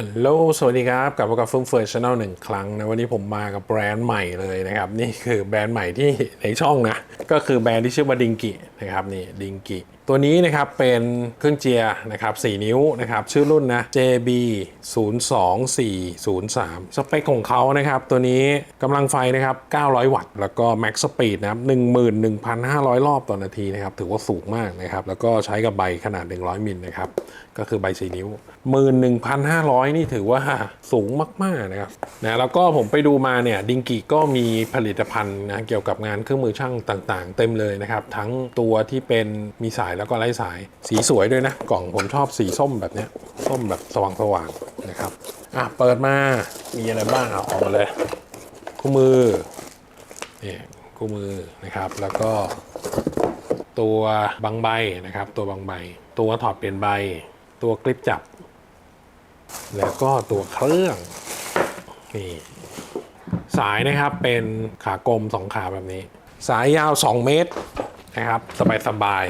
ฮัลโหล สวัสดีครับ กลับมากับฟุ้งเฟิร์ชแนลหนึ่งครั้งนะ วันนี้ผมมากับแบรนด์ใหม่เลยนะครับ นี่คือแบรนด์ใหม่ที่ในช่องนะ ก็คือแบรนด์ที่ชื่อว่าดิงกินะครับนี่ดิงกิ ตัวนี้นะครับเป็นเครื่องเจียร์นะครับ4นิ้วนะครับชื่อรุ่นนะ JB 02403 สเปคของเขานะครับตัวนี้กำลังไฟนะครับ 900 วัตต์ แล้วก็ Max Speed นะครับ11,500 รอบต่อนาทีนะครับถือว่าสูงมากนะครับแล้วก็ใช้กับใบขนาด 100 มิลนะครับก็คือใบ4นิ้ว 11,500 นี่ถือว่าสูงมากๆนะครับนะแล้วก็ผมไปดูมาเนี่ยดิงกิก็มีผลิตภัณฑ์นะเกี่ยวกับงานเครื่องมือช่างต่างๆ เต็มเลยนะครับทั้งตัวที่เป็นมีสายแล้วก็ไร้สาย สีสวยด้วยนะ กล่องผมชอบสีส้มแบบนี้ส้มแบบสว่างๆนะครับ อะ เปิดมา มีอะไรบ้างเอาออกมาเลย คู่มือ นี่คู่มือนะครับ แล้วก็ตัวบางใบนะครับ ตัวบางใบ ตัวถอดเปลี่ยนใบ ตัวคลิปจับ แล้วก็ตัวเครื่อง นี่สายนะครับเป็นขากลมสองขาแบบนี้ สายยาว 2 เมตรนะครับ สบายสบาย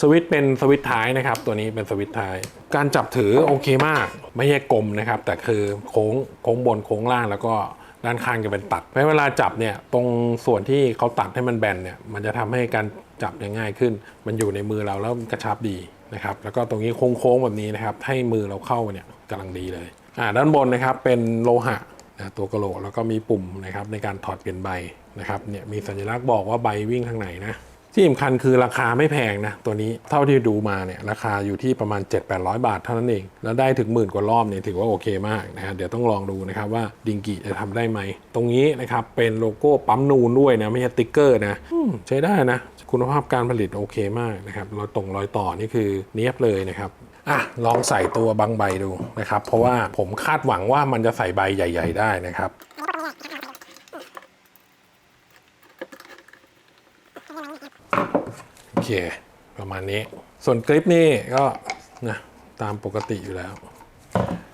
สวิตเป็นสวิตท้ายนะครับ ตัวนี้เป็นสวิตท้าย การจับถือโอเคมาก ไม่ใช่กลมนะครับ แต่คือโค้งโค้งบนโค้งล่างแล้วก็ด้านข้างจะเป็นตัดเพราะเวลาจับเนี่ยตรงส่วนที่เขาตัดให้มันแบนเนี่ยมันจะทำให้การจับง่ายขึ้น มันอยู่ในมือเราแล้วกระชับดีนะครับ แล้วก็ตรงนี้โค้งๆแบบนี้นะครับ ให้มือเราเข้าเนี่ยกำลังดีเลยอ่าด้านบนนะครับเป็นโลหะนะตัวกระโหลกแล้วก็มีปุ่มนะครับในการถอดเปลี่ยนใบนะครับเนี่ยมีสัญลักษณ์บอกว่าใบวิ่งข้างไหนนะ ที่สำคัญคือราคาไม่แพงนะตัวนี้เท่าที่ดูมาเนี่ยราคาอยู่ที่ประมาณ 7-800 บาทเท่านั้นเอง แล้วได้ถึงหมื่นกว่ารอบเนี่ยถือว่าโอเคมากนะฮะเดี๋ยวต้องลองดูนะครับว่าดิงกิจะทำได้ไหม ตรงนี้นะครับเป็นโลโก้ปั๊มนูนด้วยนะไม่ใช่ติ๊กเกอร์นะใช้ได้นะ คุณภาพการผลิตโอเคมากนะครับรอยตรงรอยต่อนี่คือเนียบเลยนะครับอะลองใส่ตัวบางใบดูนะครับเพราะว่าผมคาดหวังว่ามันจะใส่ใบใหญ่ ๆ ได้นะครับ โอเค ประมาณนี้ ส่วนคลิปนี่ก็นะตามปกติอยู่แล้ว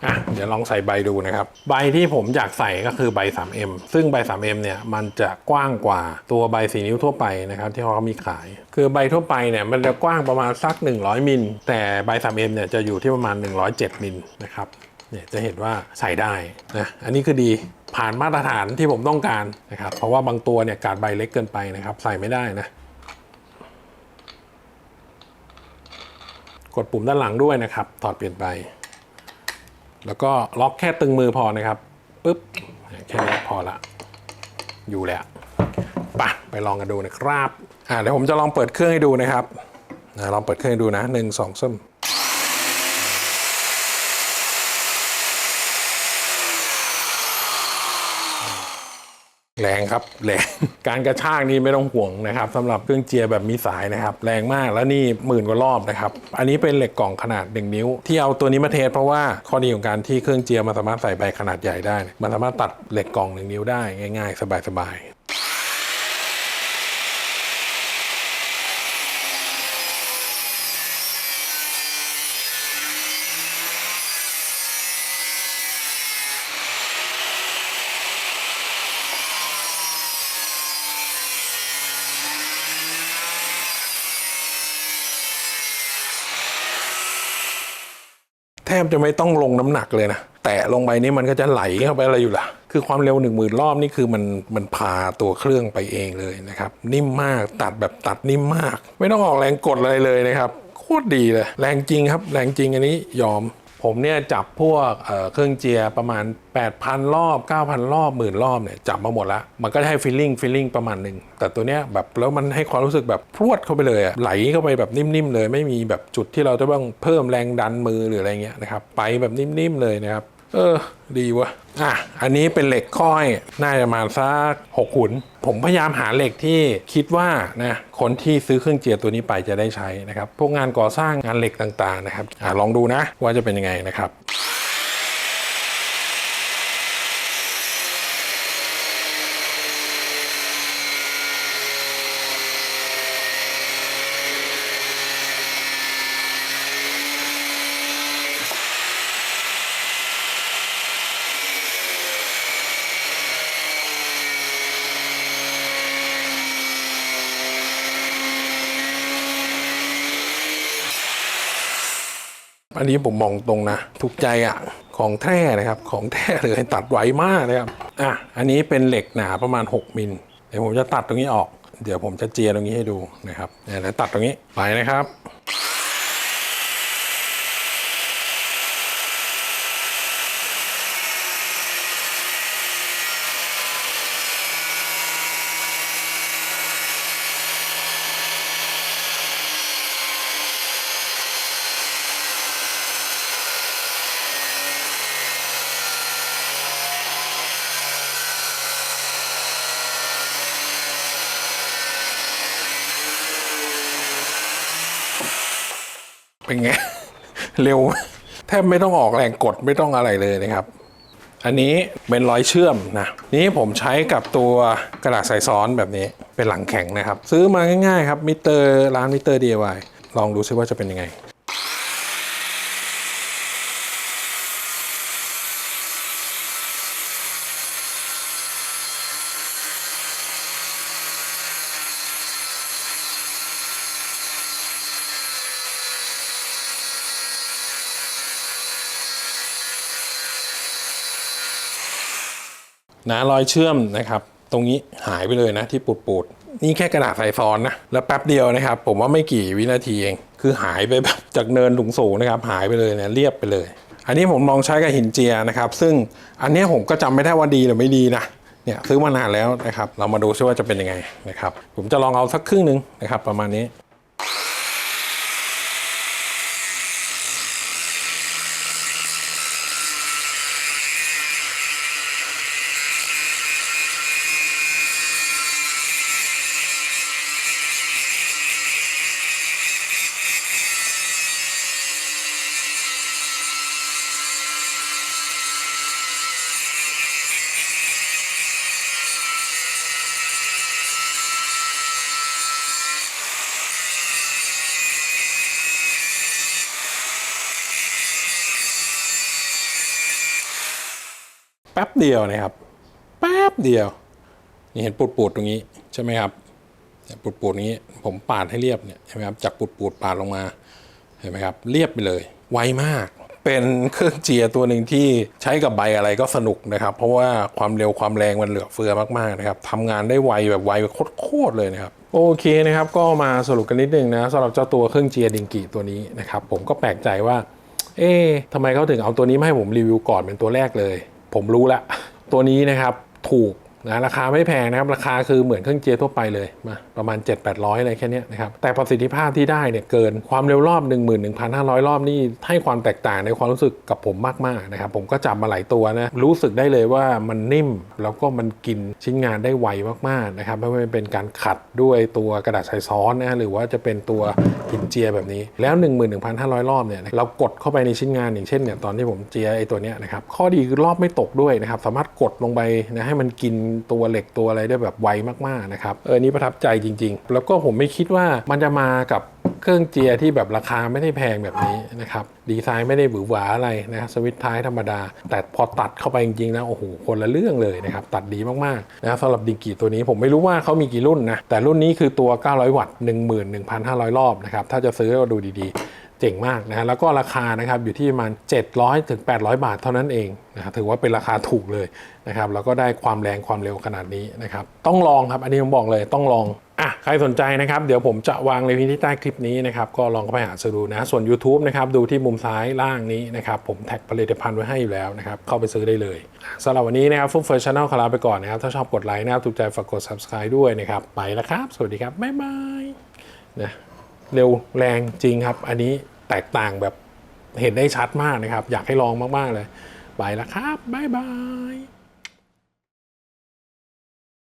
อะเดี๋ยวลองใส่ใบดูนะครับ ใบที่ผมอยากใส่ก็คือใบ 3M ซึ่งใบ 3M เนี่ยมันจะกว้างกว่าตัวใบ4นิ้วทั่วไปนะครับที่เขามีขาย คือใบทั่วไปเนี่ยมันจะกว้างประมาณสัก 100มิลแต่ใบ 3M เนี่ยจะอยู่ที่ประมาณ 107มิลนะครับเนี่ยจะเห็นว่าใส่ได้นะอันนี้คือดีผ่านมาตรฐานที่ผมต้องการนะครับเพราะว่าบางตัวเนี่ยกาดใบเล็กเกินไปนะครับใส่ไม่ได้นะ กดปุ่มด้านหลังด้วยนะครับ ถอดเปลี่ยนไป แล้วก็ล็อกแค่ตึงมือพอนะครับปุ๊บแค่นี้พอละ อยู่แล้วปะไปลองกันดูนะครับอ่าเดี๋ยวผมจะลองเปิดเครื่องให้ดูนะครับลองเปิดเครื่องให้ดูนะหนึ่งสองซ้ม แรงครับแรงการกระชากนี่ไม่ต้องห่วงนะครับสำหรับเครื่องเจียแบบมีสายนะครับ แรงมากแล้วนี่หมื่นกว่ารอบนะครับ อันนี้เป็นเหล็กกล่องขนาด 1 นิ้ว ที่เอาตัวนี้มาเทสเพราะว่าข้อดีของการที่เครื่องเจียมันสามารถใส่ใบขนาดใหญ่ได้ มันสามารถตัดเหล็กกล่อง 1 นิ้วได้ง่าย ๆ สบายๆ แทบจะไม่ต้องลงน้ำหนักเลยนะแตะลงไปนี่มันก็จะไหลเข้าไปอะไรอยู่ล่ะ คือความเร็วหนึ่งหมื่นรอบนี่คือมันมันพาตัวเครื่องไปเองเลยนะครับ นิ่มมากตัดแบบตัดนิ่มมาก ไม่ต้องออกแรงกดอะไรเลยนะครับ โคตรดีเลย แรงจริงครับ แรงจริงอันนี้ยอม ผมเนี่ยจับพวกเเครื่องเจียประมาณ 8,000 รอบ 9,000 รอบหมื่นรอบเนี่ยจับมาหมดแล้วมันก็ให้ฟีลลิ่งฟีลลิ่งประมาณหนึ่งแต่ตัวเนี้ยแบบแล้วมันให้ความรู้สึกแบบพรวดเข้าไปเลยอะไหลเข้าไปแบบนิ่มๆเลย ไม่มีแบบจุดที่เราจะต้องเพิ่มแรงดันมือหรืออะไรเงี้ยนะครับไปแบบนิ่มๆเลยนะครับ เออ ดีวะอะ อันนี้เป็นเหล็กค่อย น่าจะมาสักหกขุน ผมพยายามหาเหล็กที่คิดว่านะคนที่ซื้อเครื่องเจียตัวนี้ไปจะได้ใช้นะครับ พวกงานก่อสร้างงานเหล็กต่างๆนะครับอะลองดูนะว่าจะเป็นยังไงนะครับ อันนี้ผมมองตรงนะ ถูกใจอะ่ะของแท้นะครับ ของแท้เลยตัดไวมากนะครับอะอันนี้เป็นเหล็กหนาประมาณ 6มิลเดี๋ยวผมจะตัดตรงนี้ออก เดี๋ยวผมจะเจียตรงนี้ให้ดูนะครับเนี่ยเดี๋ยวตัดตรงนี้ไปนะครับ เป็นไง เร็ว แทบไม่ต้องออกแรงกดไม่ต้องอะไรเลยนะครับ อันนี้เป็นร้อยเชื่อมนะ นี้ผมใช้กับตัวกระดาษใส่ซ้อนแบบนี้เป็นหลังแข็งนะครับ ซื้อมาง่ายๆครับมิเตอร์ร้านมิเตอร์ DIY ลองดูซิว่าจะเป็นยังไง นะรอยเชื่อมนะครับ ตรงนี้หายไปเลยนะที่ปูดๆนี่แค่กระดาษใส่ซ้อนนะแล้วแป๊บเดียวนะครับ ผมว่าไม่กี่วินาทีเอง คือหายไปแบบจากเนินถุงสูงนะครับ หายไปเลยนะเรียบไปเลย อันนี้ผมลองใช้กับหินเจียนะครับ ซึ่งอันนี้ผมก็จำไม่ได้ว่าดีหรือไม่ดีนะเนี่ยซื้อมานานแล้วนะครับ เรามาดูซิว่าจะเป็นยังไงนะครับ ผมจะลองเอาสักครึ่งหนึ่งนะครับ ประมาณนี้ ป๊บเดียวนะครับแป๊บเดียว นี่เห็นปูดๆตรงนี้ใช่ไหมครับปูดๆนี้ผมปาดให้เรียบเนี่ยใช่ไหมครับจากปูดๆปาดลงมาเห็นไหมครับ เรียบไปเลย ไวมาก เป็นเครื่องเจียตัวหนึ่งที่ใช้กับใบอะไรก็สนุกนะครับ เพราะว่าความเร็วความแรงมันเหลือเฟือมากๆนะครับทำงานได้ไวแบบไวโคตรๆเลยนะครับโอเคนะครับ ก็มาสรุปกันนิดนึงนะสำหรับเจ้าตัวเครื่องเจียดิงกิตัวนี้นะครับ ผมก็แปลกใจว่า เอ๊ะทำไมเขาถึงเอาตัวนี้มาให้ผมรีวิวก่อนเป็นตัวแรกเลย ผมรู้ละตัวนี้นะครับถูก นะราคาไม่แพงนะครับราคาคือเหมือนเครื่องเจียรทั่วไปเลยมาประมาณ 7 8 0 0อะไรแค่นี้นะครับแต่ประสิทธิภาพที่ได้เนี่ยเกินความเร็วรอบ 11,500 รอบนี่ให้ความแตกต่างในความรู้สึกกับผมมากๆนะครับผมก็จับมาหลายตัวนะรู้สึกได้เลยว่ามันนิ่มแล้วก็มันกินชิ้นงานได้ไวมากๆนะครับไม่ว่าจะเป็นการขัดด้วยตัวกระดาษใส่ซ้อนนะหรือว่าจะเป็นตัวหินเจียแบบนี้แล้ว 11,500 รอบเนี่ยเรากดเข้าไปในชิ้นงานอย่างเช่นเนี่ยตอนที่ผมเจียไอ้ตัวเนี้ยนะครับข้อดีคือรอบไม่ตกด้วยนะครับสามารถกดลงไปนะให้มันกินตัวเหล็กตัวอะไรได้แบบไวมากๆนะครับเออนี่ประทับใจจริง ๆ แล้วก็ผมไม่คิดว่ามันจะมากับเครื่องเจียที่แบบราคาไม่ได้แพงแบบนี้นะครับดีไซน์ไม่ได้หวือหวาอะไรนะครับสวิตช์ท้ายธรรมดา แต่พอตัดเข้าไปจริงๆนะโอ้โหคนละเรื่องเลยนะครับตัดดีมากๆนะสำหรับดิกีตัวนี้ผมไม่รู้ว่าเขามีกี่รุ่นนะแต่รุ่นนี้คือตัว 900 วัตต์ 11,500 รอบนะครับถ้าจะซื้อก็ดูดีๆ เจ๋งมากนะฮะแล้วก็ราคานะครับอยู่ที่ประมาณ 700ถึง800 บาทเท่านั้นเองนะครับถือว่าเป็นราคาถูกเลยนะครับแล้วก็ได้ความแรงความเร็วขนาดนี้นะครับต้องลองครับอันนี้ผมบอกเลยต้องลองอะใครสนใจนะครับ เดี๋ยวผมจะวางเลยที่ใต้คลิปนี้นะครับก็ลองเข้าไปหาซื้อดูนะส่วน YouTube นะครับดูที่มุมซ้ายล่างนี้นะครับผมแท็กผลิตภัณฑ์ไว้ให้อยู่แล้วนะครับเข้าไปซื้อได้เลยสำหรับวันนี้นะครับฟุ่มเฟิร์ชแนลขอลาไปก่อนนะครับถ้าชอบกดไลค์นะครับถูกใจฝากกด subscribe ด้วยนะครับไปแล้วครับ สวัสดีครับบ๊ายบายนะ เร็วแรงจริงครับ อันนี้แตกต่างแบบเห็นได้ชัดมากนะครับ อยากให้ลองมาก ๆ เลย ไปแล้วครับ บ๊ายบาย